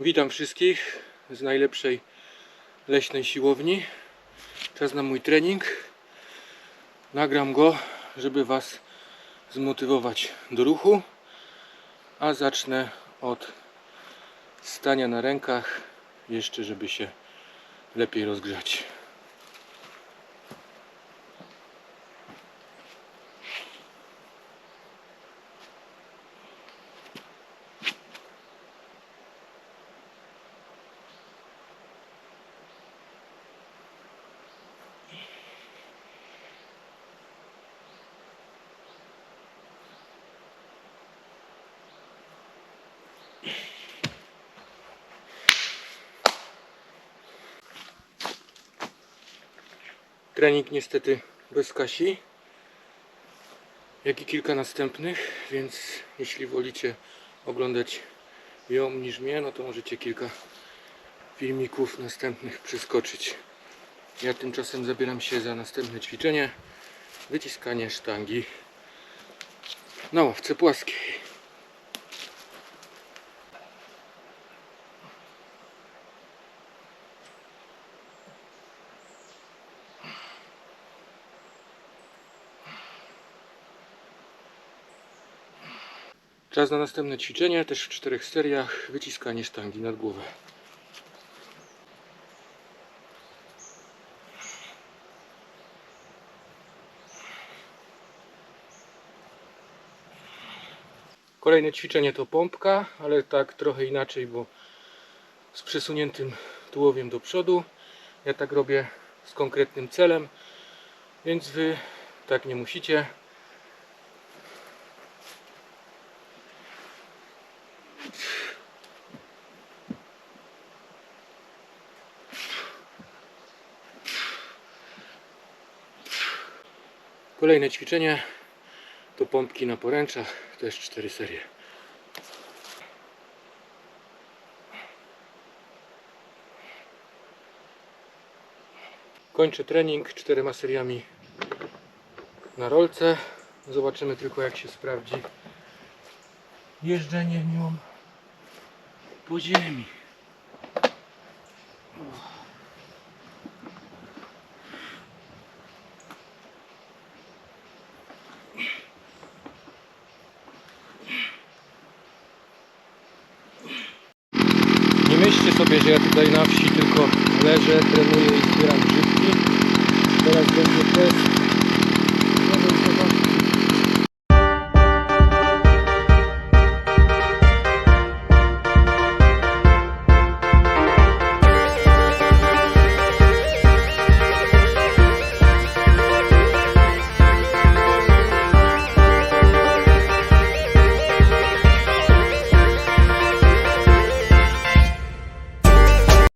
Witam wszystkich z najlepszej leśnej siłowni. Czas na mój trening. Nagram go, żeby Was zmotywować do ruchu. A zacznę od stania na rękach, jeszcze żeby się lepiej rozgrzać. Trening niestety bez Kasi, jak i kilka następnych, więc jeśli wolicie oglądać ją niż mnie, no to możecie kilka filmików następnych przeskoczyć. Ja tymczasem zabieram się za następne ćwiczenie, wyciskanie sztangi na ławce płaskiej. Czas na następne ćwiczenie, też w czterech seriach, wyciskanie sztangi nad głowę. Kolejne ćwiczenie to pompka, ale tak trochę inaczej, bo z przesuniętym tułowiem do przodu. Ja tak robię z konkretnym celem, więc Wy tak nie musicie. Kolejne ćwiczenie to pompki na poręczach, też cztery serie. Kończę trening czterema seriami na rolce. Zobaczymy tylko jak się sprawdzi jeżdżenie nią po ziemi. Nie myślcie sobie, że ja tutaj na wsi tylko leżę, trenuję i zbieram grzybki. Teraz będzie test